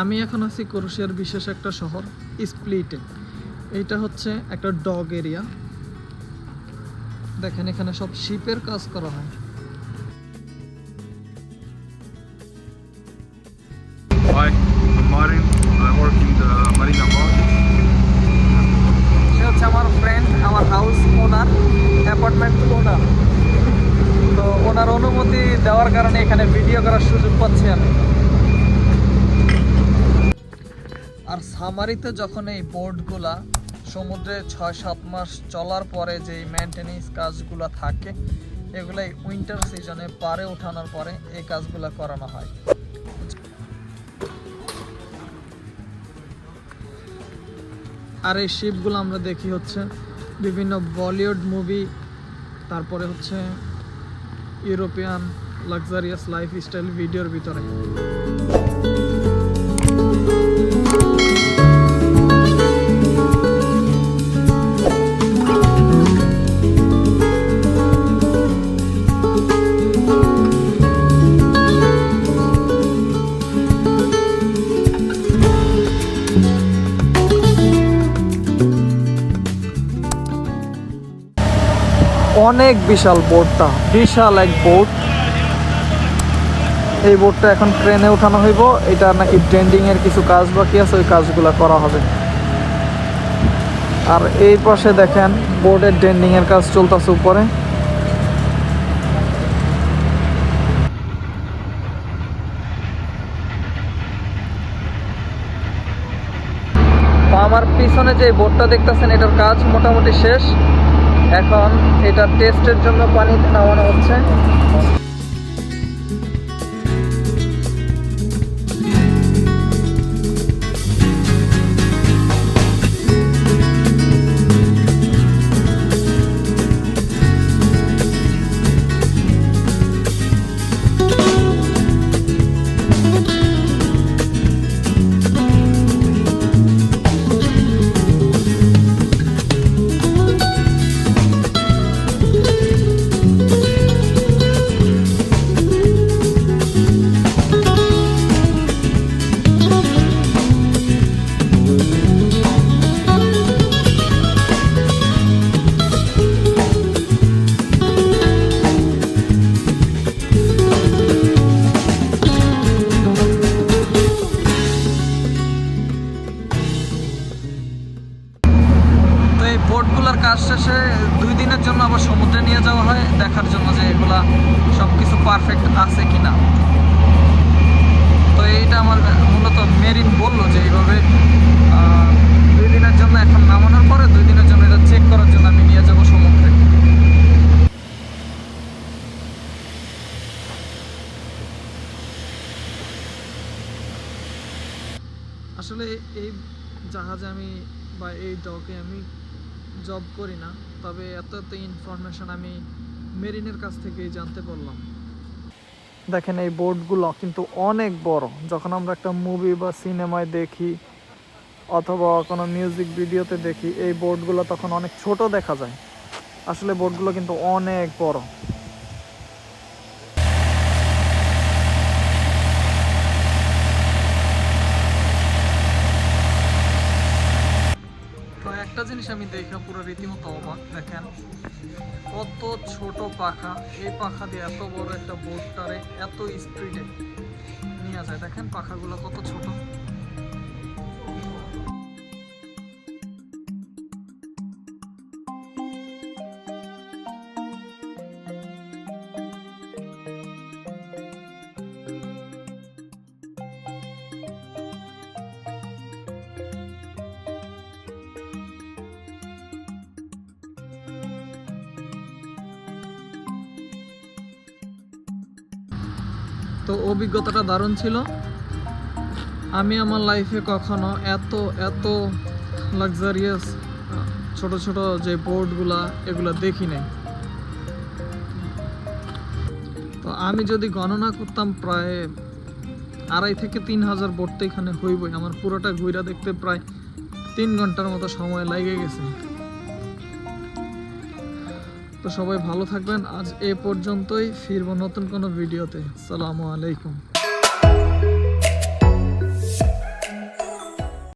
আমি এখন আছি ক্রোশিয়ার বিশেষ একটা শহর স্প্লিটে। এইটা হচ্ছে একটা ডগ এরিয়া। দেখেন এখানে সব শিপের কাজ করা হয়। Hi, I'm Martin. I work in the Marina Bar. সে হচ্ছে আমার ফ্রেন্ড আমার হাউস ওনার অ্যাপার্টমেন্ট ওনার তো ওনার অনুমতি দেওয়ার কারণে এখানে ভিডিও করার সুযোগ পাচ্ছি আমি। আর সামারিতে যখন এই বোটগুলা সমুদ্রে ছয়, সাত মাস চলার পরে যে মেনটেনেন্স কাজগুলো থাকে, এগুলাই উইন্টার সিজনে পারে ওঠানোর পরে এই কাজগুলো করানো হয়। আর এই শিপগুলো আমরা দেখি হচ্ছে বিভিন্ন বলিউড মুভি তারপরে হচ্ছে ইউরোপিয়ান লাক্সারিয়াস লাইফ স্টাইল ভিডিওর ভিতরে। অনেক বিশাল বোটটা, বিশাল এক বোট। এই বোটটা এখন ট্রেনে উঠানো হইব। এটা নাকি ডেন্ডিং এর কিছু কাজ বাকি আছে, ওই কাজগুলো করা হবে। আর এই পাশে দেখেন বোর্ডের ডেন্ডিং এর কাজ চলতেছে উপরে। আমার পিছনে যে বোর্ডটা দেখতেছেন, এটার কাজ মোটামুটি শেষ। এখন এটা টেস্টের জন্য পানিতে নামানো হচ্ছে। বোটগুলোর কাজ শেষে দুই দিনের জন্য আবার সমুদ্রে নিয়ে যাওয়া হয়, দেখার জন্য যে এগুলা সব কিছু পারফেক্ট আছে কি না তো এইটা আমার মূলত মেরিন বলল যে এইভাবে দুই দিনের জন্য এখন নামানোর পরে দুই দিনের জন্য এটা চেক করার জন্য আমি নিয়ে যাব সমুদ্রে। আসলে এই জাহাজে আমি বা এই ডকে আমি জব করি না, তবে এত এত ইনফরমেশন আমি মেরিনের কাছ থেকেই জানতে পারলাম। দেখেন, এই বোর্ডগুলো কিন্তু অনেক বড়। যখন আমরা একটা মুভি বা সিনেমায় দেখি, অথবা কোনো মিউজিক ভিডিওতে দেখি, এই বোর্ডগুলো তখন অনেক ছোট দেখা যায়। আসলে বোর্ডগুলো কিন্তু অনেক বড় তো একটা জিনিস আমি দেখা পুরো রীতিমতো অবাক, দেখেন। কত ছোট পাখা। এই পাখা দিয়ে এত বড় একটা বোটটারে এত স্পিডে নিয়ে যায়। দেখেন পাখাগুলো কত ছোট। তো অভিজ্ঞতাটা দারুণ ছিল। আমি আমার লাইফে কখনো এত এত লাক্সারিয়াস ছোট ছোট যে বোর্ডগুলা এগুলো দেখি নাই। তো আমি যদি গণনা করতাম প্রায় আড়াই থেকে তিন হাজার বোর্ড তো এখানে হইবই। আমার পুরোটা ঘুরা দেখতে প্রায় তিন ঘণ্টার মতো সময় লাগে গেছে। তো সবাই ভালো থাকবেন। আজ এ পর্যন্তই। ফিরবো নতুন কোনো ভিডিওতে। সালামু আলাইকুম।